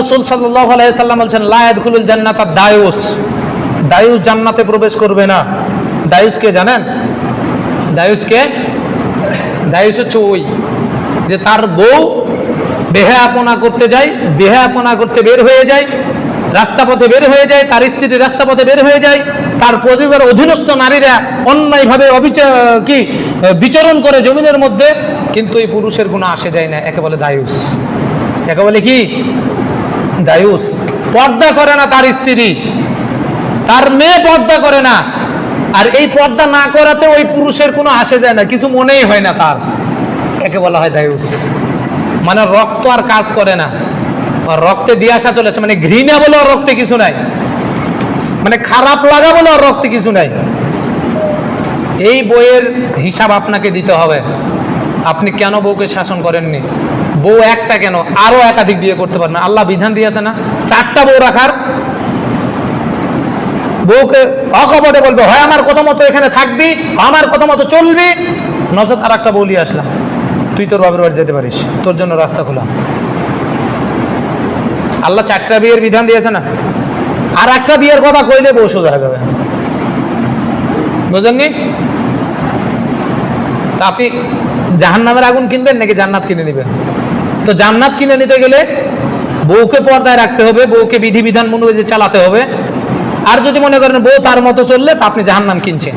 রসুল সাল্লাহ আলাইসাল্লাম বলছেন লায়দ খুলুল জান্নাত দায়ুস। দায়ুস জান্নাতে প্রবেশ করবে না। দায়ুসকে জানেন? দায়ুসকে দায়ুস হচ্ছে ওই যে তার বউ বেহায়াপনা করতে যায়, বেহায়াপনা করতে বের হয়ে যায়, রাস্তা পথে বের হয়ে যায়, তার স্ত্রী রাস্তা পথে বের হয়ে যায়, তার পরিবার অধীনস্থ নারীরা অন্যায়ভাবে অবিচার কি, বিচরণ করে জমিনের মধ্যে, কিন্তু এই পুরুষের কোনো আসে যায় না, একে বলে দায়ুস। একে বলে কি? দায়ুস। পর্দা করে না তার স্ত্রী। তার মেয়ে পর্দা করে না। আর এই পর্দা না করাতে ওই পুরুষের কোনো আসে যায় না, কিছু মনেই হয় না তার। একে বলা হয় দায়ুস। মানে রক্ত আর কাজ করে না। রক্তে দিয়ে আসা চলেছে মানে ঘৃণা বলে রক্তে কিছু নাই। মানে খারাপ লাগা বলে ওর রক্তে কিছু নাই। এই বইয়ের হিসাব আপনাকে দিতে হবে। আপনি কেন বউকে শাসন করেননি? বউ একটা কেন? আরও একাধিক বিয়ে করতে পারেন আল্লাহ বিধান দিয়েছে না? চারটা বউ রাখার বউকে অকপটে বলবে, হয় আমার কথা মতো এখানে থাকবি, আমার কথা মতো চলবি। নচেত আর একটা বলি আসলাম। তুই তোর বাবার বাড়ি যেতে পারিস, তোর জন্য রাস্তা খোলা। আল্লাহ চারটা বিয়ের বিধান দিয়েছে না? আর একটা বিয়ের কথা কইলে বউ সোজা হয়ে যাবে। বুঝলেননি তা আপনি জাহান নামের আগুন কিনবেন নাকি জান্নাত কিনে নেবেন? তো জান্নাত কিনে নিতে গেলে বউকে পর্দায় রাখতে হবে, বউকে বিধিবিধান অনুযায়ী চালাতে হবে। আর যদি মনে করেন বউ তার মতো চললে, তা আপনি জাহান্নাম কিনছেন।